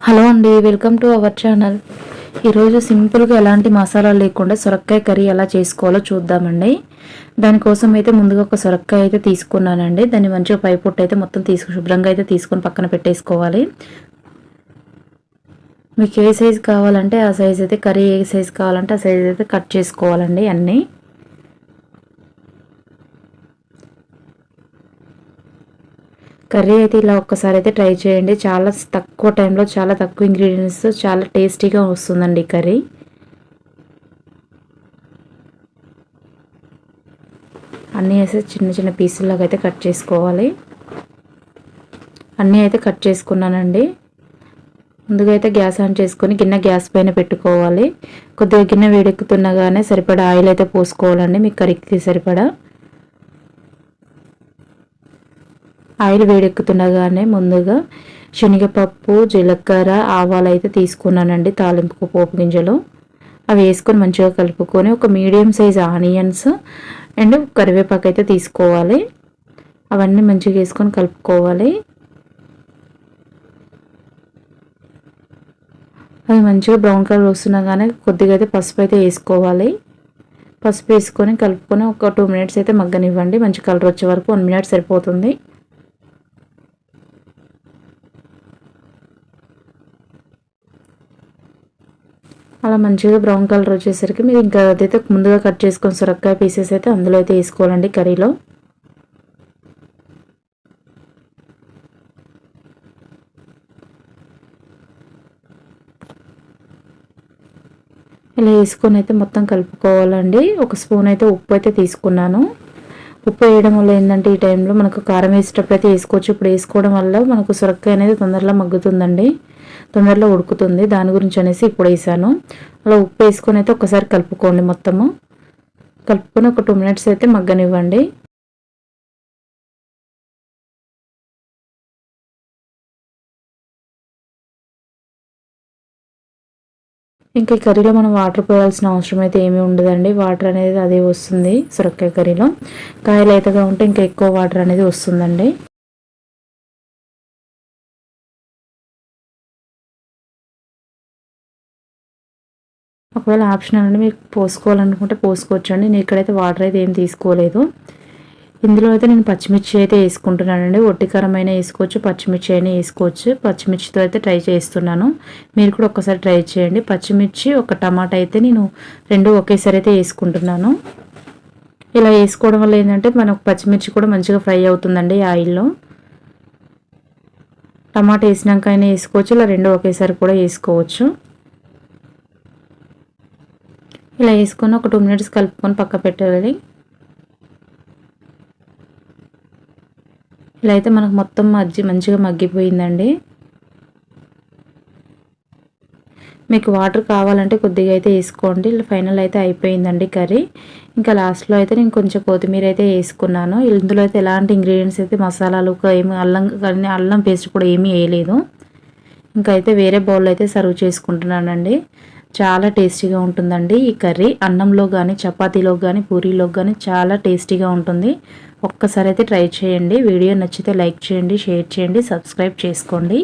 Hello అండి welcome to our channel. ఈరోజు సింపుల్గా ఎలాంటి మసాలా లేకుండా సొరకాయ కర్రీ ఎలా చేసుకోవాలో చూద్దామండి. దానికోసం అయితే ముందుగా ఒక సొరకాయ అయితే తీసుకున్నానండి. దాన్ని మంచిగా పై పొట్టు అయితే మొత్తం తీసుకు శుభ్రంగా అయితే తీసుకొని పక్కన పెట్టేసుకోవాలి. మీకు ఏ సైజు కావాలంటే ఆ సైజ్ అయితే కర్రీ ఏ సైజు కావాలంటే ఆ సైజ్ అయితే కట్ చేసుకోవాలండి అన్నీ. కర్రీ అయితే ఇలా ఒక్కసారి అయితే ట్రై చేయండి. చాలా తక్కువ టైంలో చాలా తక్కువ ఇంగ్రీడియంట్స్ చాలా టేస్టీగా వస్తుందండి ఈ కర్రీ. అన్నీ వేసి చిన్న చిన్న పీసుల్లాగా అయితే కట్ చేసుకోవాలి. అన్నీ అయితే కట్ చేసుకున్నానండి. ముందుగా అయితే గ్యాస్ ఆన్ చేసుకొని గిన్నె గ్యాస్ పైన పెట్టుకోవాలి. కొద్దిగా గిన్నె వేడెక్కుతున్నగానే సరిపడా ఆయిల్ అయితే పోసుకోవాలండి. మీకు కర్రీకి సరిపడా. ఆయిల్ వేడెక్కుతుండగానే ముందుగా శనగపప్పు జీలకర్ర ఆవాలు అయితే తీసుకున్నానండి తాలింపుకు పోపు గింజలు. అవి వేసుకొని మంచిగా కలుపుకొని ఒక మీడియం సైజ్ ఆనియన్స్ అండ్ కరివేపాకు అయితే తీసుకోవాలి. అవన్నీ మంచిగా వేసుకొని కలుపుకోవాలి. అవి మంచిగా బ్రౌన్ కలర్ వస్తున్నాగానే కొద్దిగా అయితే పసుపు అయితే వేసుకోవాలి. పసుపు వేసుకొని కలుపుకొని ఒక టూ మినిట్స్ అయితే మగ్గనివ్వండి మంచి కలర్ వచ్చే వరకు వన్ మినిట్ సరిపోతుంది. అలా మంచిగా బ్రౌన్ కలర్ వచ్చేసరికి మీరు ఇంకా అదైతే ముందుగా కట్ చేసుకొని సొరకాయ పీసెస్ అయితే అందులో అయితే వేసుకోవాలండి కర్రీలో. ఇలా వేసుకొని అయితే మొత్తం కలుపుకోవాలండి. ఒక స్పూన్ అయితే ఉప్పు అయితే తీసుకున్నాను. ఉప్పు వేయడం వల్ల ఏంటంటే ఈ టైంలో మనకు కారం వేసేటప్పుడు అయితే వేసుకోవచ్చు. ఇప్పుడు వేసుకోవడం వల్ల మనకు సొరకాయ అనేది తొందరలో మగ్గుతుందండి. తొందరలో ఉడుకుతుంది. దాని గురించి అనేసి ఇప్పుడు వేసాను. అలా ఉప్పు వేసుకొని అయితే ఒకసారి కలుపుకోండి మొత్తము. కలుపుకొని ఒక టూ మినిట్స్ అయితే మగ్గనివ్వండి. ఇంకా ఈ కర్రీలో మనం వాటర్ పోయాల్సిన అవసరం అయితే ఏమీ ఉండదండి. వాటర్ అనేది అదే వస్తుంది సొరకాయ కర్రీలో. కాయలు లేతగా ఉంటే ఇంకా ఎక్కువ వాటర్ అనేది వస్తుందండి. ఒకవేళ ఆప్షన్ అండి మీకు పోసుకోవాలనుకుంటే పోసుకోవచ్చండి. నేను ఇక్కడైతే వాటర్ అయితే ఏం తీసుకోలేదు. ఇందులో అయితే నేను పచ్చిమిర్చి అయితే వేసుకుంటున్నానండి. ఒట్టికరమైన వేసుకోవచ్చు పచ్చిమిర్చి అయినా వేసుకోవచ్చు. పచ్చిమిర్చితో అయితే ట్రై చేస్తున్నాను. మీరు కూడా ఒక్కసారి ట్రై చేయండి. పచ్చిమిర్చి ఒక టమాటా అయితే నేను రెండు ఒకేసారి అయితే వేసుకుంటున్నాను. ఇలా వేసుకోవడం వల్ల ఏంటంటే మనకు పచ్చిమిర్చి కూడా మంచిగా ఫ్రై అవుతుందండి ఆయిల్లో. టమాటా వేసినాక అయినా వేసుకోవచ్చు ఇలా రెండు ఒకేసారి కూడా వేసుకోవచ్చు. ఇలా వేసుకొని ఒక టూ మినిట్స్ కలుపుకొని పక్క పెట్టాలి ఇలా అయితే మనకు మొత్తం మజ్జి మంచిగా మగ్గిపోయిందండి. మీకు వాటర్ కావాలంటే కొద్దిగా అయితే వేసుకోండి. ఫైనల్ అయితే అయిపోయిందండి కర్రీ. ఇంకా లాస్ట్లో అయితే నేను కొంచెం కొత్తిమీర అయితే వేసుకున్నాను. ఇందులో అయితే ఎలాంటి ఇంగ్రీడియంట్స్ అయితే మసాలాలు ఏమి అల్లం కానీ అల్లం పేస్ట్ కూడా ఏమీ వేయలేదు. ఇంకా అయితే వేరే బౌల్లో అయితే సర్వ్ చేసుకుంటున్నానండి. చాలా టేస్టీగా ఉంటుందండి ఈ కర్రీ. అన్నంలో కానీ చపాతీలో కానీ పూరీలో కానీ చాలా టేస్టీగా ఉంటుంది. ఒక్కసారి అయితే ట్రై చేయండి. వీడియో నచ్చితే లైక్ చేయండి షేర్ చేయండి సబ్స్క్రైబ్ చేసుకోండి.